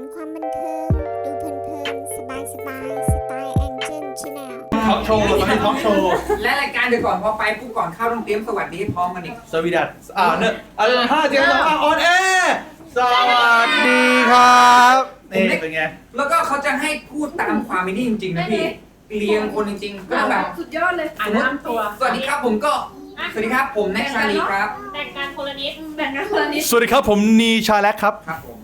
นความบันเทิง ดูเพลินๆ สบายๆสไตล์แองเจิลชาแนลท็อกโชว์ตอนนี้ท็อกโชว์และรายการเดี๋ยวก่อนพอไปปุ๊บก่อนเข้าต้องเตรียมสวัสดีให้พร้อมกันอีก สวีดัสอ่าเนี่ยอ่าห้าเจ็ดสองอะออนแอร์สวัสดีครับนี่เป็นไง แล้วก็เขาจะให้พูดตามความไม่นี่จริงๆนะพี่ เรียงคนจริงๆก็แบบสุดยอดเลยอ่านน้ำตัว สวัสดีครับผมก็ สวัสดีครับผมแน็กชาลีครับแบ่งกันคนละนิดแบ่งกันคนละนิด สวัสดีครับผมนีชาแลกครับ ครับผมฮะ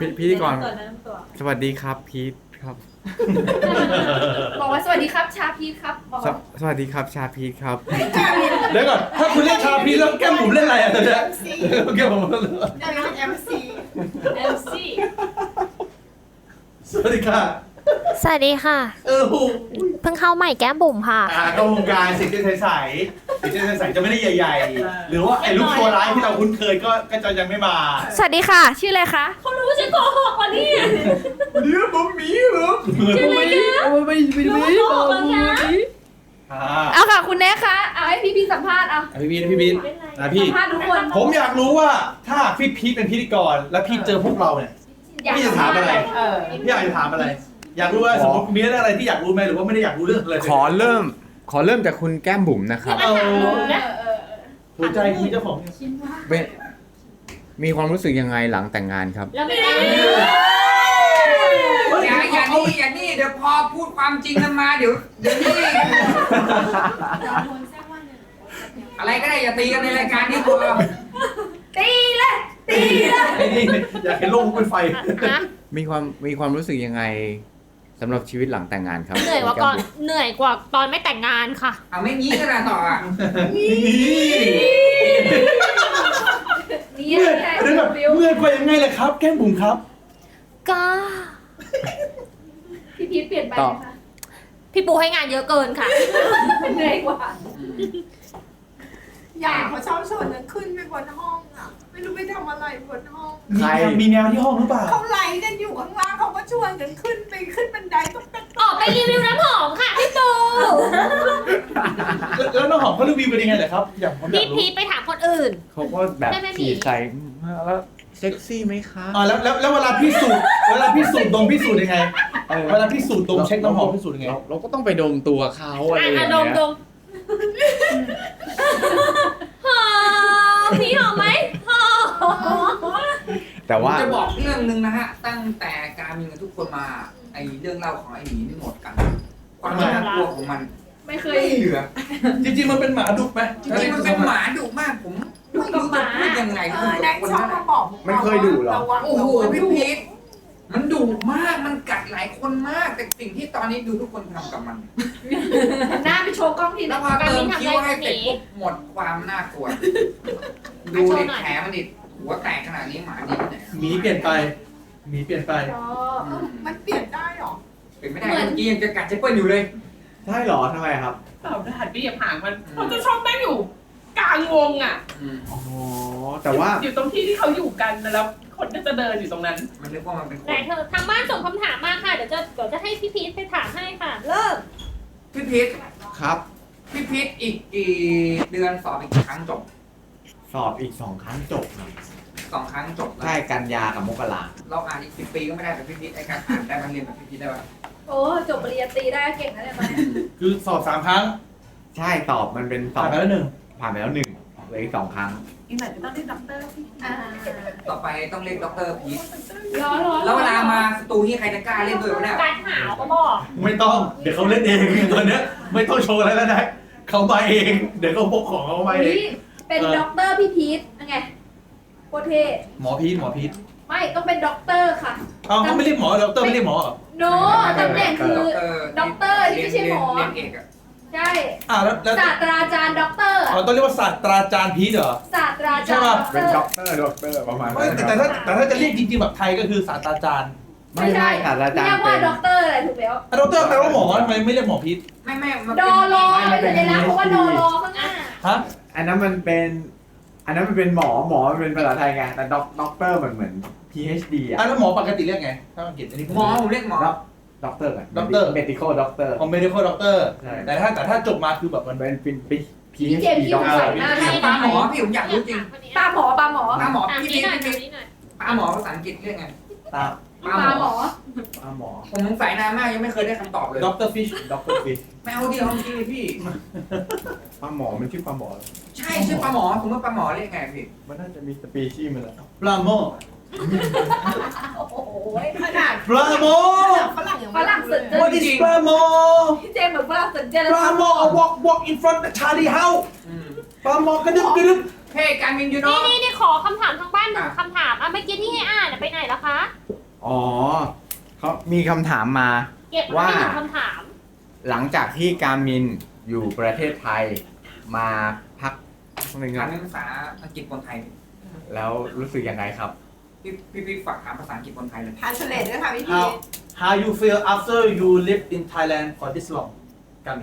พิพิธีกรเปิดน้ำตัวสวัสดีครับพีทครับบอกว่าสวัสดีครับชาพีทครับบอกสว่าสวัสดีครับชาพีทครับ เดี๋ยวก่อน ถ้าคุณเล่นชาพีแล้วแก้มผมเล่นอะไรอะตอนเนี้ยแก้มผมเล่นอะไรเอ็มซีเอลซี่สวัสดีค่ะ สวัสดีค่ะ เออโห เพิ่งเข้าใหม่แก้มบุ๋มค่ะ อ่าเข้าวงการสิเจนใสๆสิเจนใสๆจะไม่ได้ใหญ่ๆ หรือว่าไอ้ลูกตัวร้ายที่เราคุ้นเคยก็ก็จะยังไม่มาสวัสดีค่ะ ชื่ออะไรคะเขารู้ฉันโกหกวันนี้เดี๋ยวผมมีเหรอชื่ออะไรกันไม่ไม่ไม่โกหกแล้วนะ อ่าเอาค่ะ คุณแน่คะเอาให้พี่พีสัมภาษณ์เอาพี่บีนพี่บีนนะพี่ สัมภาษณ์ทุกคนผมอยากรู้ว่าถ้าพี่พีทเป็นพิธีกร แล้วพี่เจอพวกเราเนี่ย พี่จะถามอะไร เออ พี่อยากจะถามอะไร อยากรู้ว่าสมมติมีเรื่องอะไรที่อยากรู้ไหมหรือว่าไม่ได้อยากรู้เรื่องอะไรขอเริ่ม ขอเริ่มจากคุณแก้มบุ๋มนะครับ เอาเออเออหัวใจคุณเจ้าของเป็นมีความรู้สึกยังไงหลังแต่งงานครับ แล้วไม่ได้อย่าอย่านี่อย่านี่เดี๋ยวพอพูดความจริงกันมาเดี๋ยวเดี๋ยวนี่อะไรก็ได้อย่าตีกันในรายการนี้พอตีเลยตีเลยไอ้นี่อยากเห็นโลกเป็นไฟ มีความมีความรู้สึกยังไง สำหรับชีวิตหลังแต่งงานครับเหนื่อยกว่าก่อนเหนื่อยกว่าตอนไม่แต่งงานค่ะ เอาไม่งี้กันนะต่ออะนี่นี่เมื่อยแค่เดี๋ยวก่อนฟิวเมื่อยกว่ายังไงล่ะครับ แก้มบุ๋มครับ ก็พี่พีทเปลี่ยนไปต่อไหมคะพี่ปูให้งานเยอะเกินค่ะ เหนื่อยกว่า อยากเขาชอบชวนนั้นขึ้นไปบนห้องอะ ไม่รู้ไปทำอะไรบนห้องมีแมวมีแมวที่ห้องหรือเปล่า เขาไล่กันอยู่ข้างล่างเขาก็ ชวนกันขึ้นไปขึ้นบันไดต้องเป็นออกไปรีวิวน้ำหอมค่ะพี่ปูแล้วน้องหอมเขารีวิวเป็นยังไงเหรอครับ อยากผมอยาพี่กรู้พีทไปถามคนอื่น เขาก็แบบได้ไหมพี่ฉีดใส่แล้วเซ็กซี่ไหมคะอ่าแล้วแล้วแล้วเวลาพี่สูดเวลาพี่สูดดมพี่สูดยังไงเออเวลาพี่สูดดมเช็คน้ำหอมพี่สูดยังไง เราเราก็ต้องไปดมตัวเขาอะไรอะอย่างอะดมเงี้ยดมหอมพี่หอมไหมหอม แต่ว่า ผมจะบอกเรื่องหนึ่งนะฮะ ตั้งแต่การมีเงินทุกคนมาไอ้เรื่องเล่าของไอ้หมีนี่หมดกัน ความน่ากลัวของมันไม่เคย ไม่เหลือจริงๆมันเป็นหมาดุไหมจริงๆมันเป็นหมาดุมากผมไม่รู้จะพูดยังไงเอคุอณแดกคนชอบนั้นมาบอกมันเคยดุเหรอระวังโอ้โหระวังพี่พีทมันดุมากมันกัดหลายคนมาก แต่สิ่งที่ตอนนี้ดูทุกคนทำกับมัน หน้าไปโชว์กล้องทีแล้นะวพอเติมคิ้วให้เสร็จปุ๊บหมดความน่ากลัว ดูดิแผลมันดิ หัวแตกขนาดนี้หมาดิบเนี่ยหมีเปลี่ยนไปหมีเปลี่ยนไปอ๋อมันเปลี่ยนได้เหรอ เป็นไม่ได้เมื่อกี้ยังจะกัดเจเปิ้ลอยู่เลยใช่หรอทำไมครับตอบหันไปเหยียบหางมันเขาจะชอบนั่งอยู่ กลางวงอะอืมอ๋อแต่ว่าอยู่ตรงที่ที่เขาอยู่กันแล้ว คนก็จะเดินอยู่ตรงนั้น มันนึกว่ามันเป็นคไหนนเธอทางบ้านส่งคำถามมาค่ะเดี๋ยวจะเดี๋ยวจะให้พี่พีทไปถามให้ค่ะ เริ่มพี่พีทครับพี่พีทอีกกี่เดือนสอบอีกกี่ครั้งจบ สอบอีกสองครั้งจบครับสองครั้งจบแล้ว ใช่กันยากับมกราเราอ่านอีกสิบปีก็ไม่ได้แบบพี่พีทไอ้การอ่านได้มันเรียนแบบพี่พีทได้ปะโอ้จบปริญญาตรีได้เก่งนะเนี่ยตอนนี้คือสอบสามครั้งใช่ตอบมันเป็นสอผ่านบไปแล้วหนึ่งผ่านไปแล้วหนึ่งเหลืออีกสองครั้ง อีกหน่อยจะต้องได้ด็อกเตอร์พี่อ่าต่อไปต้องเรียกด็อกเตอร์พีทร้อนร้อนแล้วเวลามาสตูนี่ใครจะกล้าเล่นด้วยวะเนี่ยการหาวก็บอกไม่ต้อง เดี๋ยวเขาเล่นเองตอนเนี้ยไม่ต้องโชว์อะไรแล้วนะเขามาเอง เดี๋ยวเขาพกของเขามาเองนี่ เป็นด็อกเตอร์พี่พีทยังไงโคตรเท่หมอพีทหมอพีทไม่ต้องเป็นด็อกเตอร์ค่ะ เอาเขาไม่เรียกหมอดอกเตอร์ไม่เรียกหมอเหรอโนตำแหน่งคือ ด็อกเตอร์ด็อกเตอร์ที่ไม่ใช่หมอ เรียนเอกอะใช่อ่าแล้วแล้วศาสตราจารย์ด็อกเตอร์อ๋อต้องเรียกว่าศาสตราจารย์พีทเหรอ ศาสตราจารย์ด็อกเตเป็นอร์ ด็อกเตอร์ด็อกเตอร์ประมาณไม่แต่แต่ถ้าแต่ถ้าจะเรียกจริงๆแบบไทยก็คือศาสตราจารย์ไม่ใช่ค่ะอาจารเรียย์กเป็ว่านด็อกเตอร์อะไรถูกแล้วอะดอกเตอร์แปลว่าหมอทำไมไม่เรียกหมอพีทไม่ไม่มันดเป็นอรอเป็นสัญลักษณ์เพราะว่าดอรอข้างหน้าฮะ อันนั้นมันเป็น อันนั้นมันเป็นหมอหมอมันเป็นภาษาไทยไงแต่ด็อกด็อกเตอร์มันเหมือน PhD อะอะแล้วหมอปกติเรียกไง ถ้าอังกฤษอันนี้ผมหมอผมเรียกหมอด็อกเตอร์กัน Doctor medical doctor ผม medical doctor ใช่ แต่ถ้าแต่ถ้าจบมาคือแบบมันมันเป็นเป็น พี่ PhD เจมส์พี่สงสัย doctor มากปลาหมอพี่ผมอยากรู้จริงปลาหมอปลาหมอ ปลาหมอถามพี่นี้พีทหน่อยพี่ถามพีทนี้หน่อย ปลาหมอภาษาอังกฤษเรียกไง ตาปลาปลาหหมมออปลาหมอผมสงสัยนานมากยังไม่เคยได้คำตอบเลย ด็อกเตอร์ฟิชด็อกเตอร์ฟิชไม่เอาเดียวจริงๆพี่ ปลาหมอมันชื่อปลาหมอใช่ชื่อปลาหมอผมว่าปลาหมอเรียกไงพี่ มันน่าจะมีสปีชีส์มันแหละปลาหมอโอ้โหขนาดปลาหมอ ฝรั่งยังฝรั่งสุด What is ปลาหมอพี่เจมส์เหมือนฝรั่งสุดเจนปลาหมอ walk walk in front of Charlie House อืม ปลาหมอกระดึบกระดึบเฮ้ยการมินยูโน่นี่นี่นี่ขอคำถามทางบ้านหนึ่งคำถามอะเมื่อกี้ที่ให้อ่านอะไปไหนแล้วคะ อ๋อเขามีคำถามมา เก็บไว้ให้หนึ่งว่าคำถาม หลังจากที่การมินอยู่ประเทศไทยมาพักหนึ่งการอะเรียนภาษาอังกฤษคนไทยแล้วรู้สึกยังไงครับ พี่พี่พี่ฝากถามภาษาอังกฤษคนไทยเลย ทานเฉลตด้วยค่ะพี่พี how how you feel after you live in Thailand for this long กัน